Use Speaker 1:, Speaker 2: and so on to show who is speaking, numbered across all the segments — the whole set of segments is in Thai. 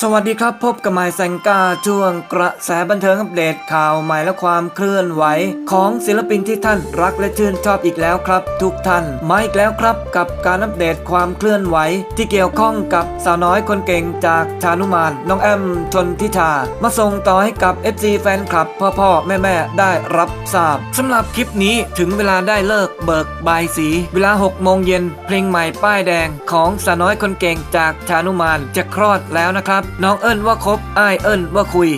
Speaker 1: สวัสดีครับพบกับไมายแซงกาช่วงกระแสบันเทิงอัปเดตข่าวใหม่และความเคลื่อนไหว ของศิลปินที่ท่านรักและชื่นชอบอีกแล้วครับ ทุกท่านมาอีกแล้วครับ กับการอัปเดตความเคลื่อนไหว ที่เกี่ยวข้องกับสาวน้อยคนเก่งจากชานุมานน้องแอมชนทิชา มาส่งต่อให้กับ FC แฟนคลับ พ่อพ่อแม่แม่ได้รับทราบสำหรับคลิปนี้ถึงเวลาได้เลิกเบิกบายสี เวลา6โมงเย็นเพลงใหม่ป้ายแดงของสาวน้อยคนเก่งจากชานุมานจะคลอดแล้วนะครับน้องเอิญว่าคบอายเอิญว่าคุย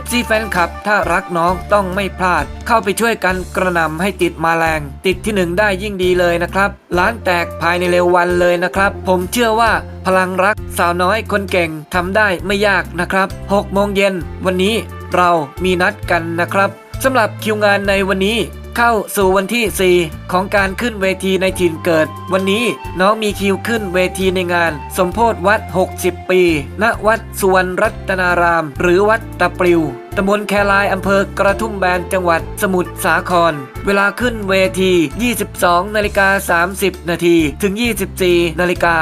Speaker 1: FC แฟนคลับถ้ารักน้องต้องไม่พลาด เข้าไปช่วยกันกระนำให้ติดมาแรง ติดที่หนึ่งได้ยิ่งดีเลยนะครับล้านแตกภายในเร็ววันเลยนะครับ ผมเชื่อว่าพลังรักสาวน้อยคนเก่งทำได้ไม่ยากนะครับ6โมงเย็นวันนี้เรามีนัดกันนะครับสำหรับคิวงานในวันนี้ เข้าสู่วันที่ 4 ของการขึ้นเวทีในถิ่นเกิด วันนี้น้องมีคิวขึ้นเวทีในงาน สมโพธวัด 60 ปี ณ วัดสุวรรณรัตนาราม หรือวัดตะปลิวตำบลแคลายอำเภอกระทุ่มแบนจังหวัดสมุทรสาคร เวลาขึ้นเวที 22 นาฬิกา 30 นาที ถึง 24 นาฬิกา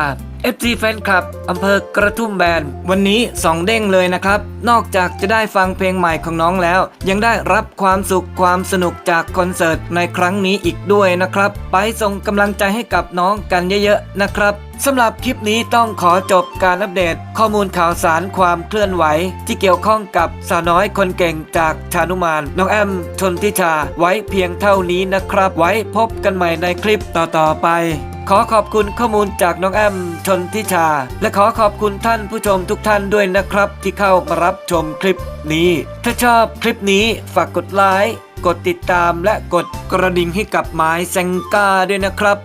Speaker 1: FC แฟนคลับอำเภอกระทุ่มแบน วันนี้สองเด้งเลยนะครับ นอกจากจะได้ฟังเพลงใหม่ของน้องแล้ว ยังได้รับความสุขความสนุกจากคอนเสิร์ตในครั้งนี้อีกด้วยนะครับ ไปส่งกำลังใจให้กับน้องกันเยอะๆนะครับสำหรับคลิปนี้ต้องขอจบการอัปเดต ข้อมูลข่าวสารความเคลื่อนไหว ที่เกี่ยวข้องกับสาวน้อยคนเก่งจากชานุมาน น้องแอม ชนทิชาไว้เพียงเท่านี้นะครับ ไว้พบกันใหม่ในคลิปต่อๆไป ขอขอบคุณข้อมูลจากน้องแอมชนทิชา และขอขอบคุณท่านผู้ชมทุกท่านด้วยนะครับ ที่เข้ามารับชมคลิปนี้ ถ้าชอบคลิปนี้ฝากกดไลค์กดติดตามและกดกระดิ่งให้กับไม้แซงกาด้วยนะครับ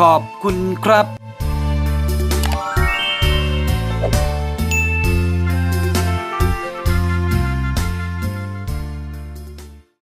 Speaker 1: ขอบคุณครับ